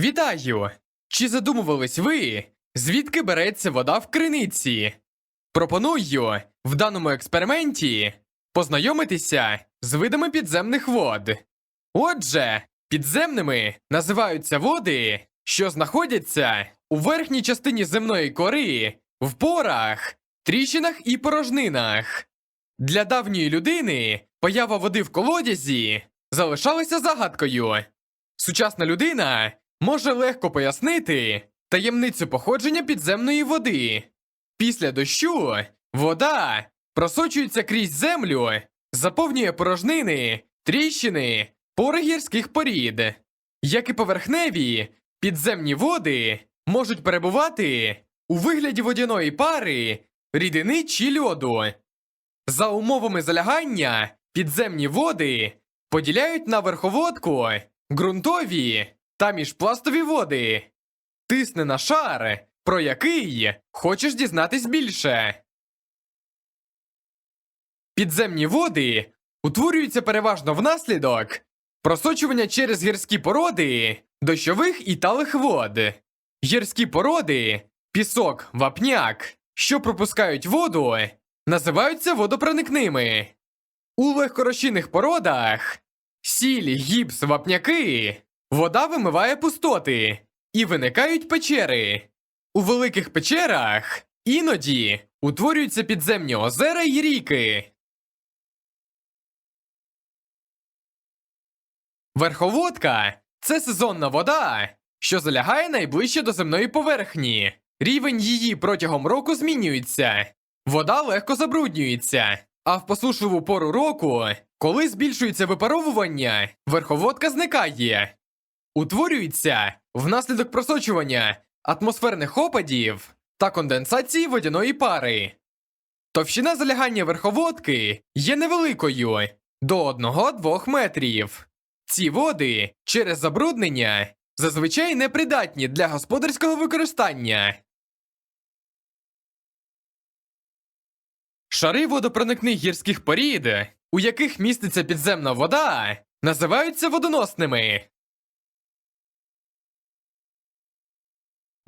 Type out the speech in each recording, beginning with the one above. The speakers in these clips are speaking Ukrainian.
Вітаю! Чи задумувались ви, звідки береться вода в криниці? Пропоную в даному експерименті познайомитися з видами підземних вод. Отже, підземними називаються води, що знаходяться у верхній частині земної кори, в порах, тріщинах і порожнинах. Для давньої людини поява води в колодязі залишалася загадкою. Сучасна людина може легко пояснити таємницю походження підземної води. Після дощу вода просочується крізь землю, заповнює порожнини, тріщини, пори гірських порід. Як і поверхневі, підземні води можуть перебувати у вигляді водяної пари, рідини чи льоду. За умовами залягання підземні води поділяють на верховодку, ґрунтові та міжпластові води. Тисни на шар, про який хочеш дізнатись більше. Підземні води утворюються переважно внаслідок просочування через гірські породи дощових і талих вод. Гірські породи, пісок, вапняк, що пропускають воду, називаються водопроникними. У легкорозчинних породах сіль, гіпс, вапняки вода вимиває пустоти і виникають печери. У великих печерах іноді утворюються підземні озера й ріки. Верховодка це сезонна вода, що залягає найближче до земної поверхні. Рівень її протягом року змінюється. Вода легко забруднюється, а в посушливу пору року, коли збільшується випаровування, верховодка зникає. Утворюється внаслідок просочування атмосферних опадів та конденсації водяної пари. Товщина залягання верховодки є невеликою до 1-2 метрів. Ці води через забруднення зазвичай непридатні для господарського використання. Шари водопроникних гірських порід, у яких міститься підземна вода, називаються водоносними.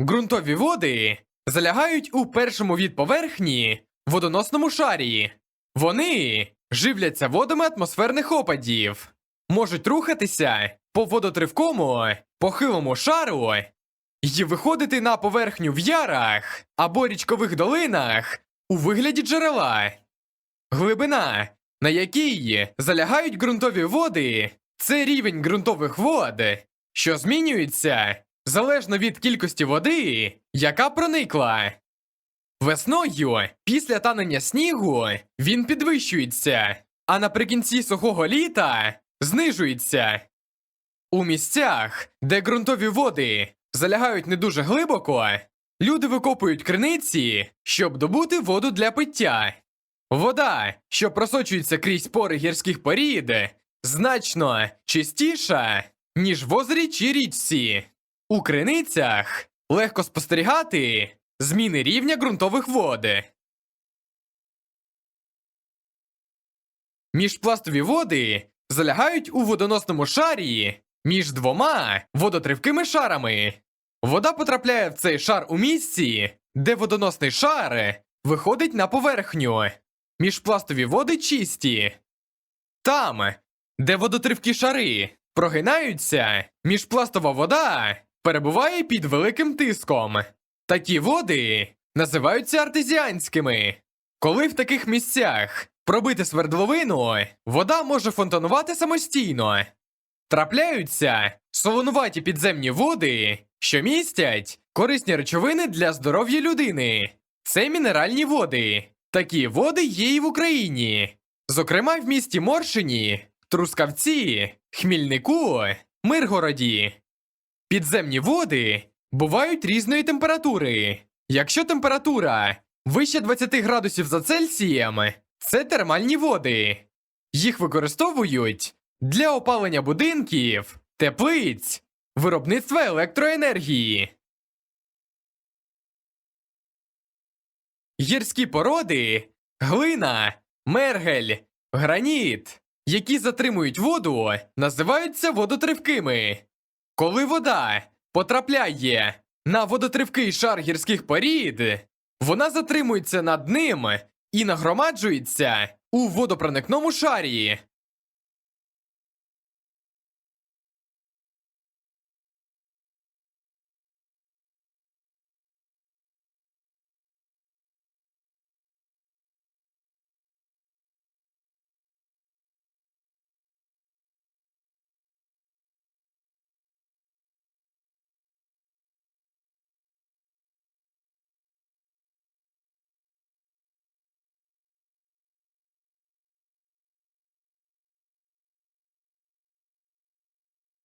Ґрунтові води залягають у першому від поверхні водоносному шарі. Вони живляться водами атмосферних опадів, можуть рухатися по водотривкому, похилому шару і виходити на поверхню в ярах або річкових долинах у вигляді джерела. Глибина, на якій залягають ґрунтові води, це рівень ґрунтових вод, що змінюється залежно від кількості води, яка проникла. Весною, після танення снігу, він підвищується, а наприкінці сухого літа знижується. У місцях, де ґрунтові води залягають не дуже глибоко, люди викопують криниці, щоб добути воду для пиття. Вода, що просочується крізь пори гірських порід, значно чистіша, ніж в озері чи річці. У криницях легко спостерігати зміни рівня ґрунтових вод. Міжпластові води залягають у водоносному шарі між двома водотривкими шарами. Вода потрапляє в цей шар у місці, де водоносний шар виходить на поверхню. Міжпластові води чисті. Там, де водотривкі шари прогинаються, міжпластова вода перебуває під великим тиском. Такі води називаються артезіанськими. Коли в таких місцях пробити свердловину, вода може фонтанувати самостійно. Трапляються солонуваті підземні води, що містять корисні речовини для здоров'я людини. Це мінеральні води. Такі води є і в Україні. Зокрема, в місті Моршині, Трускавці, Хмільнику, Миргороді. Підземні води бувають різної температури. Якщо температура вище 20 градусів за Цельсієм, це термальні води. Їх використовують для опалення будинків, теплиць, виробництва електроенергії. Гірські породи, глина, мергель, граніт, які затримують воду, називаються водотривкими. Коли вода потрапляє на водотривкий шар гірських порід, вона затримується над ним і нагромаджується у водопроникному шарі.